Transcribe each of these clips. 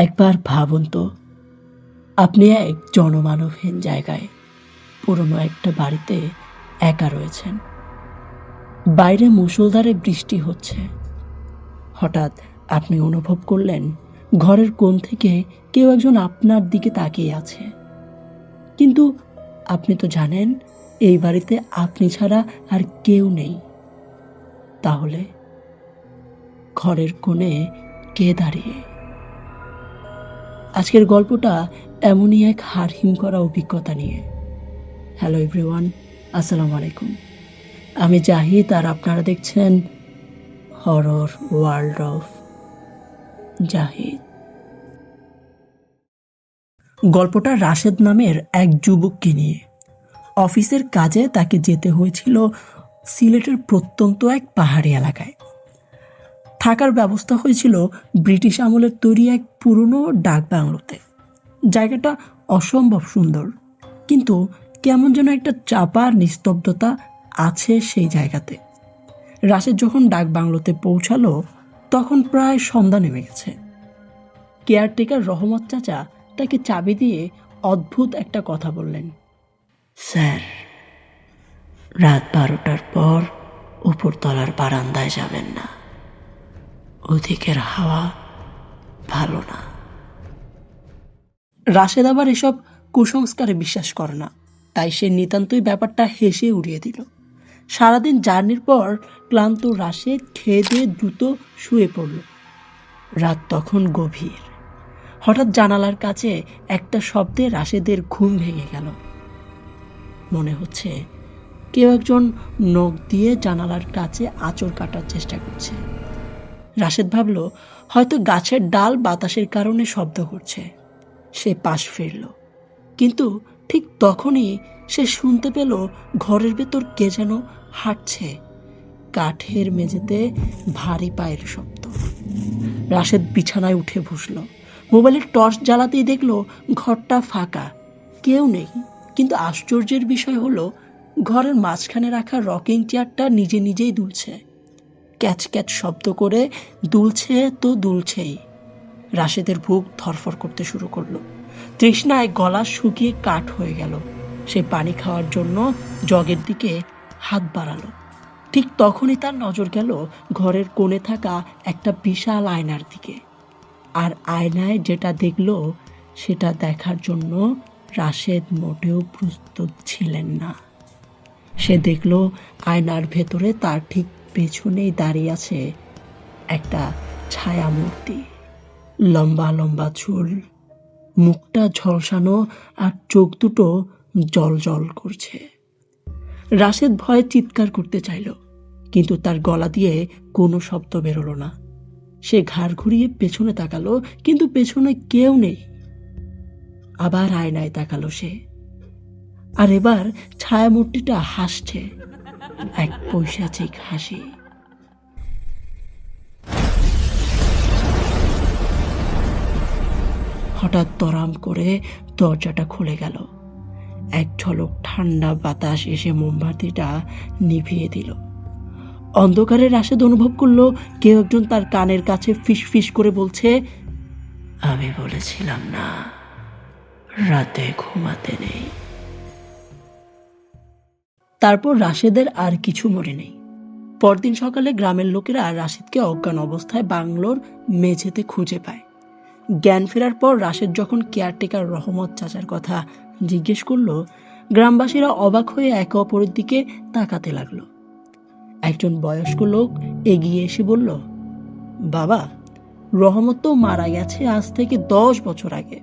একবার ভাবুন তো, আপনি এক জনমানবহীন জায়গায় পুরনো একটা বাড়িতে একা রয়েছেন। বাইরে মুষলধারে বৃষ্টি হচ্ছে। হঠাৎ আপনি অনুভব করলেন, ঘরের কোণ থেকে কেউ একজন আপনার দিকে তাকিয়ে আছে। কিন্তু আপনি তো জানেন, এই বাড়িতে আপনি ছাড়া আর কেউ নেই। তাহলে ঘরের কোণে কে দাঁড়িয়ে আজকের গল্পটা এমনই এক হারহিম করা অভিজ্ঞতা নিয়ে। হ্যালো এভরিওয়ান আসসালামু আলাইকুম। আমি জাহিদ আর আপনারা দেখছেন হরর ওয়ার্ল্ড অফ জাহিদ। গল্পটা রাশেদ নামের এক যুবককে নিয়ে। অফিসের কাজে তাকে যেতে হয়েছিল সিলেটের প্রত্যন্ত এক পাহাড়ি এলাকায়। থাকার ব্যবস্থা হয়েছিল ব্রিটিশ আমলের তৈরি এক পুরনো ডাক বাংলোতে। জায়গাটা অসম্ভব সুন্দর, কিন্তু কেমন যেন একটা চাপার নিস্তব্ধতা আছে সেই জায়গাতে। রাশেদ যখন ডাক বাংলোতে পৌঁছালো, তখন প্রায় সন্ধ্যা নেমে গেছে। কেয়ারটেকার রহমত চাচা তাকে চাবি দিয়ে অদ্ভুত একটা কথা বললেন, স্যার, রাত বারোটার পর উপরতলার বারান্দায় যাবেন না। ওদিকের হাওয়া ভালো না। রাশেদ আবার এসব কুসংস্কারে বিশ্বাস করে না। তাই সে নিতান্তই ব্যাপারটা হেসে উড়িয়ে দিল। সারাদিন জার্নির পর ক্লান্ত রাশেদ খেয়ে দিয়ে দ্রুত শুয়ে পড়ল। রাত তখন গভীর। হঠাৎ জানালার কাছে একটা শব্দে রাশেদের ঘুম ভেঙে গেল। মনে হচ্ছে কেউ একজন নখ দিয়ে জানালার কাছে আঁচড় কাটার চেষ্টা করছে। রাশেদ ভাবল, হয়তো গাছের ডাল বাতাসের কারণে শব্দ করছে। সে পাশ ফিরল। কিন্তু ঠিক তখনই সে শুনতে পেল ঘরের ভেতর কে যেন হাঁটছে। কাঠের মেঝেতে ভারী পায়ের শব্দ। রাশেদ বিছানায় উঠে বসল। মোবাইলের টর্চ জ্বালাতেই দেখল ঘরটা ফাঁকা। কেউ নেই। কিন্তু আশ্চর্যের বিষয় হলো, ঘরের মাঝখানে রাখা রকিং চেয়ারটা নিজে নিজেই দুলছে। ক্যাচ ক্যাচ শব্দ করে দুলছে তো দুলছেই। রাশেদের বুক ধরফর করতে শুরু করল। তৃষ্ণায় গলা শুকিয়ে কাঠ হয়ে গেল। সে পানি খাওয়ার জন্য জগের দিকে হাত বাড়ালো। ঠিক তখনই তার নজর গেল ঘরের কোণে থাকা একটা বিশাল আয়নার দিকে। আর আয়নায় যেটা দেখল, সেটা দেখার জন্য রাশেদ মোটেও প্রস্তুত ছিলেন না। সে দেখল আয়নার ভেতরে তার ঠিক পেছনেই দাঁড়িয়ে আছে একটা ছায়া মূর্তি লম্বা লম্বা চুল, মুখটা ঝলসানো আর চোখ দুটো জল জল করছে। রাশেদ ভয়ে চিৎকার করতে চাইল, কিন্তু তার গলা দিয়ে কোনো শব্দ বেরোলো না। সে ঘাড় ঘুরিয়ে পেছনে তাকালো, কিন্তু পেছনে কেউ নেই। আবার আয়নায় তাকালো সে। আর এবার ছায়ামূর্তিটা হাসছে। এক পৈশাচিক হাসি। হঠাৎ তরাম করে দরজাটা খুলে গেল। এক ঝলক ঠান্ডা বাতাস এসে মোমবাতিটা নিভিয়ে দিল। অন্ধকারে রাশেদ অনুভব করল, কেউ একজন তার কানের কাছে ফিস ফিস করে বলছে, আমি বলেছিলাম না, রাতে ঘুমাতে নেই। তারপর রাশেদের আর কিছু মনে নেই। পরদিন সকালে গ্রামের লোকেরা রাশেদকে অজ্ঞান অবস্থায় বাংলোর মেঝেতে খুঁজে পায়। জ্ঞান ফেরার পর রাশেদ যখন কেয়ারটেকার রহমত চাচার কথা জিজ্ঞেস করল, গ্রামবাসীরা অবাক হয়ে একে অপরের দিকে তাকাতে লাগল। একজন বয়স্ক লোক এগিয়ে এসে বলল, বাবা, রহমত তো মারা গেছে আজ থেকে দশ বছর আগে।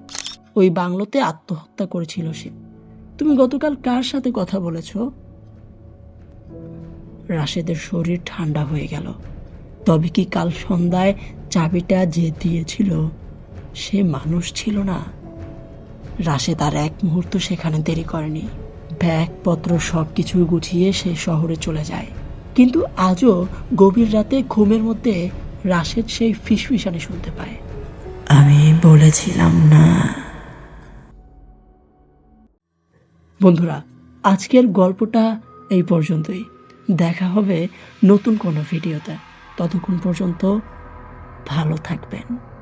ওই বাংলোতে আত্মহত্যা করেছিল সে। তুমি গতকাল কার সাথে কথা বলেছ? রাশেদের শরীর ঠান্ডা হয়ে গেল। তবে কি কাল সন্ধ্যায় চাবিটা যে দিয়েছিল সে মানুষ ছিল না। রাশেদ আর এক মুহূর্ত সেখানে দেরি করেনি। ব্যাগপত্র সব কিছু গুছিয়ে সে শহরে চলে যায়। কিন্তু আজও গভীর রাতে ঘুমের মধ্যে রাশেদ সেই ফিসফিসানি শুনতে পায়। আমি বলেছিলাম না। বন্ধুরা আজকের গল্পটা এই পর্যন্তই। দেখা হবে নতুন কোনো ভিডিওতে। ততক্ষণ পর্যন্ত ভালো থাকবেন।